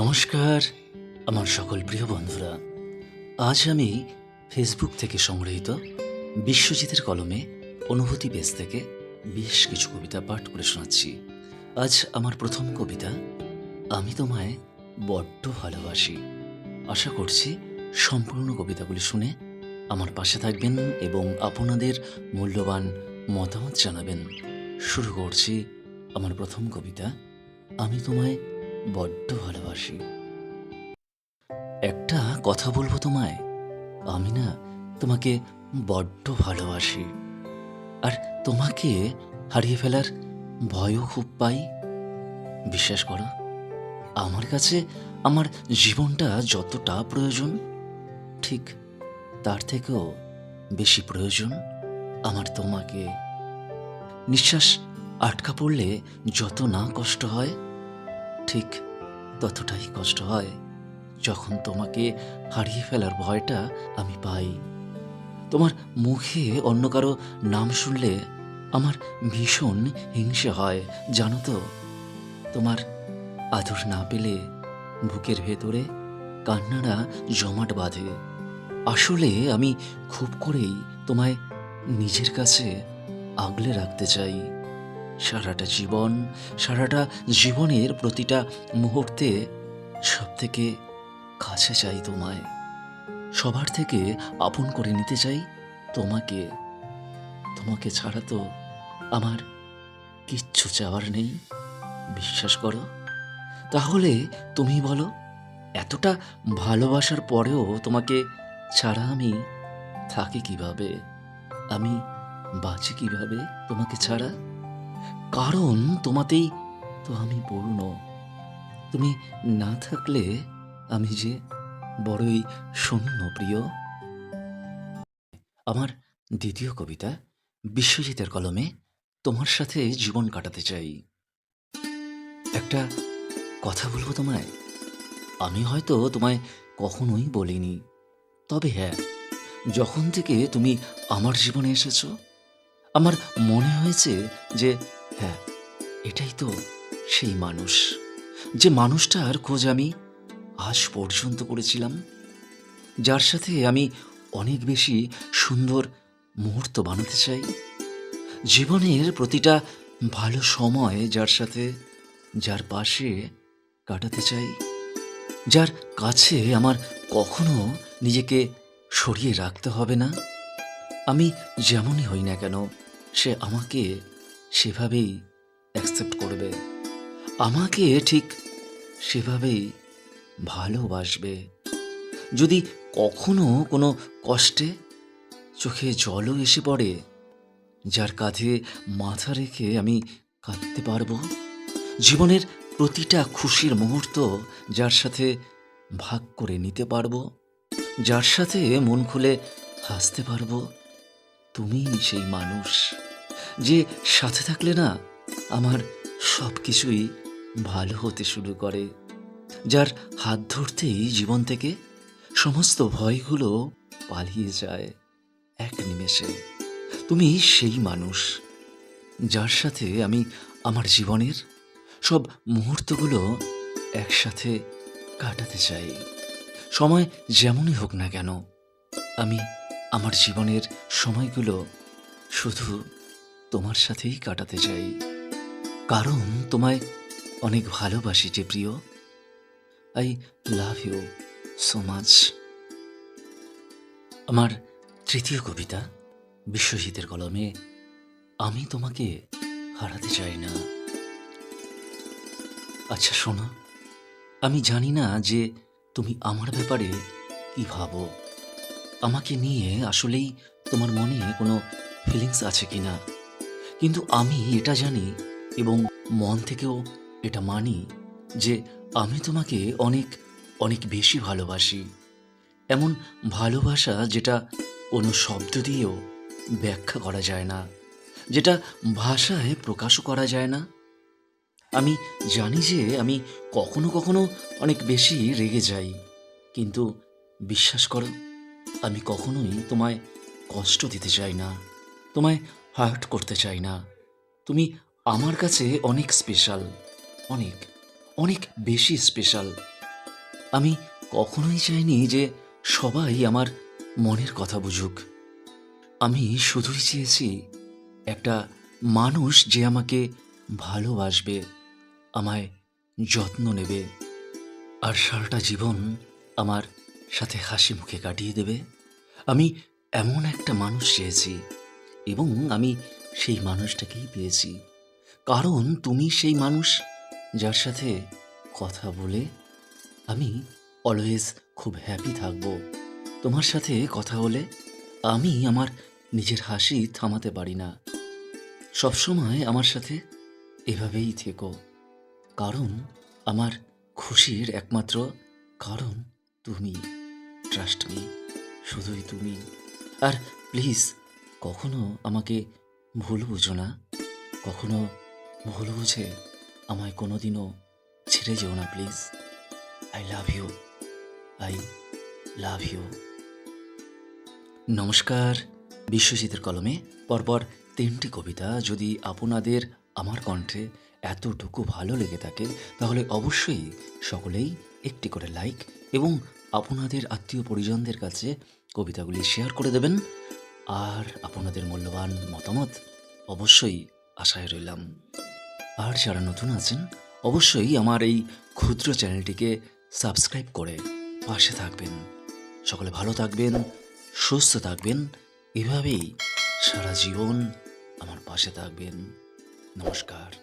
নমস্কার, আমার সকল প্রিয় বন্ধুরা। আজ আমি ফেসবুক থেকে সংগৃহীত বিশ্বজিতের কলমে অনুভূতি পেজ থেকে বেশ কিছু কবিতা পাঠ করে শোনাচ্ছি। আজ আমার প্রথম কবিতা, আমি তোমায় বড্ড ভালোবাসি। আশা করছি সম্পূর্ণ কবিতাগুলি শুনে আমার পাশে থাকবেন এবং আপনাদের মূল্যবান মতামত জানাবেন। শুরু করছি আমার প্রথম কবিতা, আমি তোমায় বড্ড ভালোবাসি। একটা কথা বলব তোমায়? আমি না তোমাকে বড্ড ভালোবাসি। আর তোমাকে হারিয়ে ফেলার ভয়ও খুব পাই। বিশ্বাস করো, আমার কাছে আমার জীবনটা যতটা প্রয়োজন, ঠিক তার থেকেও বেশি প্রয়োজন আমার তোমাকে। নিঃশ্বাস আটকা পড়লে যত না কষ্ট হয় ঠিক ততটাই কষ্ট হয় যখন তোমাকে হারিয়ে ফেলার ভয়টা আমি পাই। তোমার মুখে অন্য কারও নাম শুনলে আমার ভীষণ হিংসে হয়, জানো তো? তোমার আদর না পেলে বুকের ভেতরে কান্নারা জমাট বাঁধে। আসলে আমি খুব করেই তোমায় নিজের কাছে আগলে রাখতে চাই। সারাটা জীবন, সারাটা জীবনের প্রতিটা মুহূর্তে সব থেকে কাছে চাই তোমায়। সবার থেকে আপন করে নিতে চাই তোমাকে। তোমাকে ছাড়া তো আমার কিচ্ছু চাওয়ার নেই। বিশ্বাস করো। তাহলে তুমি বলো, এতটা ভালোবাসার পরেও তোমাকে ছাড়া আমি থাকি কীভাবে? আমি বাঁচি কীভাবে তোমাকে ছাড়া? কারণ তোমাতেই তো আমি পূর্ণ তুমি না থাকলে আমি যে বড়ই শূন্য, প্রিয়। আমার দ্বিতীয় কবিতা বিশ্বজিতের কলমে তোমার সাথে জীবন কাটাতে চাই। একটা কথা বলব তোমায়? আমি হয়তো তোমায় কখনোই বলিনি। তবে হ্যাঁ যখন থেকে তুমি আমার জীবনে এসেছ আমার মনে হয়েছে যে হ্যাঁ এটাই তো সেই মানুষ। যে মানুষটার খোঁজ আমি আজ পর্যন্ত করেছিলাম। যার সাথে আমি অনেক বেশি সুন্দর মুহূর্ত বানাতে চাই। জীবনের প্রতিটা ভালো সময় যার সাথে যার পাশে কাটাতে চাই। যার কাছে আমার কখনো নিজেকে সরিয়ে রাখতে হবে না। আমি যেমনই হই না কেন সে আমাকে সেভাবেই অ্যাকসেপ্ট করবে। আমাকে ঠিক সেভাবেই ভালোবাসবে। যদি কখনো কোনো কষ্টে চোখে জলও এসে পড়ে, যার কাঁধে মাথা রেখে আমি কাঁদতে পারব? জীবনের প্রতিটা খুশির মুহূর্ত যার সাথে ভাগ করে নিতে পারব? যার সাথে মন খুলে হাসতে পারব? তুমি সেই মানুষ। যে সাথে থাকলে না আমার সব কিছুই ভালো হতে শুরু করে। যার হাত ধরতেই জীবন থেকে সমস্ত ভয়গুলো পালিয়ে যায় এক নিমেষে। তুমি সেই মানুষ যার সাথে আমি আমার জীবনের সব মুহূর্তগুলো একসাথে কাটাতে চাই। সময় যেমনই হোক না কেন, আমি আমার জীবনের সময়গুলো শুধু তোমার সাথেই কাটাতে চাই। কারণ তোমায় অনেক ভালোবাসি যে প্রিয়। I love you so much. আমার তৃতীয় কবিতা, বিশ্বজিতের কলমে, আমি তোমাকে হারাতে চাই না। আচ্ছা শোনো, আমি জানি না যে তুমি আমার ব্যাপারে কি ভাবো। আমাকে নিয়ে আসলেই তোমার মনে কোনো ফিলিংস আছে কি না কিন্তু আমি এটা জানি এবং মন থেকেও এটা মানি যে আমি তোমাকে অনেক অনেক বেশি ভালোবাসি। এমন ভালোবাসা যেটা কোনো শব্দ দিয়েও ব্যাখ্যা করা যায় না, যেটা ভাষায় প্রকাশও করা যায় না। আমি জানি যে আমি কখনো কখনো অনেক বেশি রেগে যাই, কিন্তু বিশ্বাস করো, আমি কখনোই তোমায় কষ্ট দিতে চাই না। তোমায় হার্ট করতে চাই না। তুমি আমার কাছে অনেক স্পেশাল অনেক অনেক বেশি স্পেশাল আমি কখনোই চাইনি যে সবাই আমার মনের কথা বুঝুক। আমি শুধুই চেয়েছি একটা মানুষ যে আমাকে ভালোবাসবে, আমায় যত্ন নেবে, আর সারাটা জীবন আমার সাথে হাসি মুখে কাটিয়ে দেবে। আমি এমন একটা মানুষ চেয়েছি। এবং আমি সেই মানুষটাকেই পেয়েছি। কারণ তুমি সেই মানুষ যার সাথে কথা বলে আমি অলওয়েজ খুব হ্যাপি থাকব। তোমার সাথে কথা বলে আমি আমার নিজের হাসি থামাতে পারি না। সবসময় আমার সাথে এভাবেই থেকো। কারণ আমার খুশির একমাত্র কারণ তুমি। ট্রাস্ট মি শুধুই তুমি। আর প্লিজ কখনো আমাকে ভুল বুঝো না? কখনো ভুল বুঝে আমায় কোনোদিনও ছেড়ে যেও না please I love you I love you নমস্কার বিশ্বজিতের কলমে। পরপর তিনটি কবিতা যদি আপনাদের আমার কণ্ঠে এতটুকু ভালো লেগে থাকে, তাহলে অবশ্যই সকলেই একটি করে লাইক এবং আপনাদের আত্মীয় পরিজনদের কাছে কবিতাগুলি শেয়ার করে দেবেন। আর আপনাদের মূল্যবান মতামত অবশ্যই আশায় রইলাম। আর যারা নতুন আছেন, অবশ্যই আমার এই ক্ষুদ্র চ্যানেলটিকে সাবস্ক্রাইব করে পাশে থাকবেন। সকলে ভালো থাকবেন, সুস্থ থাকবেন, এভাবেই সারা জীবন আমার পাশে থাকবেন। নমস্কার।